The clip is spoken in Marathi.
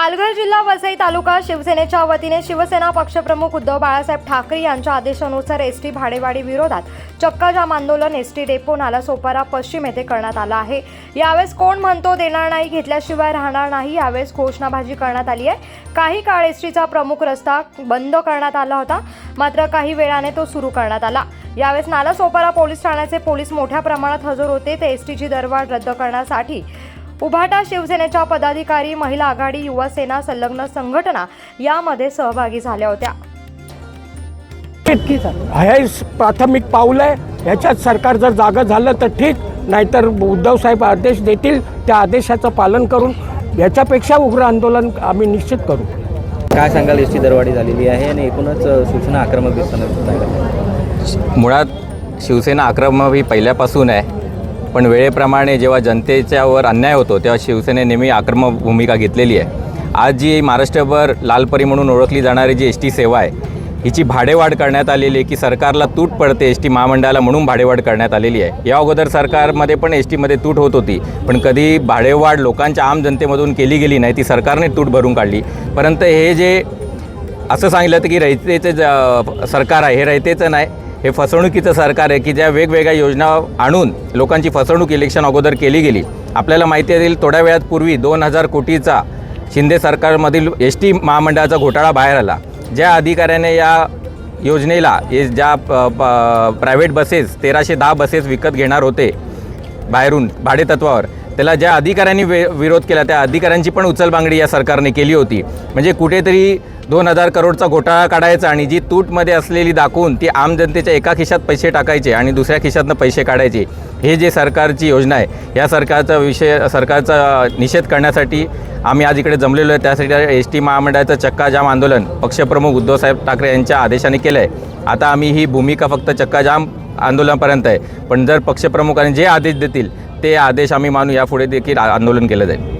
पालघर जिल्हा वसई तालुका शिवसेनेच्या वतीने शिवसेना पक्षप्रमुख उद्धव बाळासाहेब ठाकरे यांच्या आदेशानुसार एस टी भाडेवाढी विरोधात चक्काजाम आंदोलन एस टी डेपो नालासोपारा पश्चिम येथे करण्यात आलं आहे. यावेळेस कोण म्हणतो देणार नाही घेतल्याशिवाय राहणार नाही यावेळेस घोषणाबाजी करण्यात आली आहे. काही काळ एस टीचा प्रमुख रस्ता बंद करण्यात आला होता मात्र काही वेळाने तो सुरू करण्यात आला. यावेळेस नालासोपारा पोलीस ठाण्याचे पोलीस मोठ्या प्रमाणात हजर होते ते एस टीची दरवाढ रद्द करण्यासाठी उभाटा शिवसेनेच्या पदाधिकारी महिला आघाडी युवा सेना संलग्न संघटना यामध्ये सहभागी झाल्या होत्या. हे प्राथमिक पाऊल आहे. ह्याच्यात सरकार जर जागं झालं तर ठीक नाहीतर उद्धव साहेब आदेश देतील त्या आदेशाचं पालन करून याच्यापेक्षा उग्र आंदोलन आम्ही निश्चित करू. काय सांगाल एस टी दरवाढी झालेली आहे आणि एकूणच सूचना आक्रमक दिसताना मुळात शिवसेना आक्रमक ही पहिल्यापासून आहे. पण वेळेप्रमाणे जेव्हा जनतेच्यावर अन्याय होतो तेव्हा शिवसेने नेहमी आक्रमक भूमिका घेतलेली आहे. आज जी महाराष्ट्रभर लालपरी म्हणून ओळखली जाणारी जी एस टी सेवा आहे हिची भाडेवाढ करण्यात आलेली आहे की सरकारला तूट पडते एस टी महामंडळाला म्हणून भाडेवाढ करण्यात आलेली आहे. या अगोदर सरकारमध्ये पण एस टीमध्ये तूट होत होती पण कधी भाडेवाढ लोकांच्या आम जनतेमधून केली गेली नाही ती सरकारने तूट भरून काढली. परंतु हे जे असं सांगितलं होतं की रयतेचं ज- सरकार आहे हे रयतेचं नाही हे फसवणुकीचं सरकार आहे की ज्या वेगवेगळ्या योजना आणून लोकांची फसवणूक इलेक्शन अगोदर केली गेली. आपल्याला माहिती असेल थोड्या वेळात पूर्वी दोन हजार कोटीचा शिंदे सरकारमधील एस टी महामंडळाचा घोटाळा बाहेर आला. ज्या अधिकाऱ्याने या योजनेला हे ज्या प्रायव्हेट बसेस तेराशे दहा बसेस विकत घेणार होते बाहेरून भाडेतत्वावर त्याला ज्या अधिकाऱ्यांनी वे विरोध केला त्या अधिकाऱ्यांची पण उचलबांगडी या सरकारने केली होती. म्हणजे कुठेतरी दोन हजार करोडचा घोटाळा काढायचा आणि जी तूटमध्ये असलेली दाखवून ती आम जनतेच्या एका खिशात पैसे टाकायचे आणि दुसऱ्या खिशातनं पैसे काढायचे हे जे सरकारची योजना आहे या सरकारचा विषय सरकारचा निषेध करण्यासाठी आम्ही आज इकडे जमलेलो आहे. त्यासाठी एस टी महामंडळाचं चक्काजाम आंदोलन पक्षप्रमुख उद्धवसाहेब ठाकरे यांच्या आदेशाने केलं आहे आता आम्ही ही भूमिका फक्त चक्काजाम आंदोलनापर्यंत आहे. पण जर पक्षप्रमुखांनी जे आदेश देतील ते आदेश आम्ही मानू यापुढे देखील आंदोलन केलं जाईल.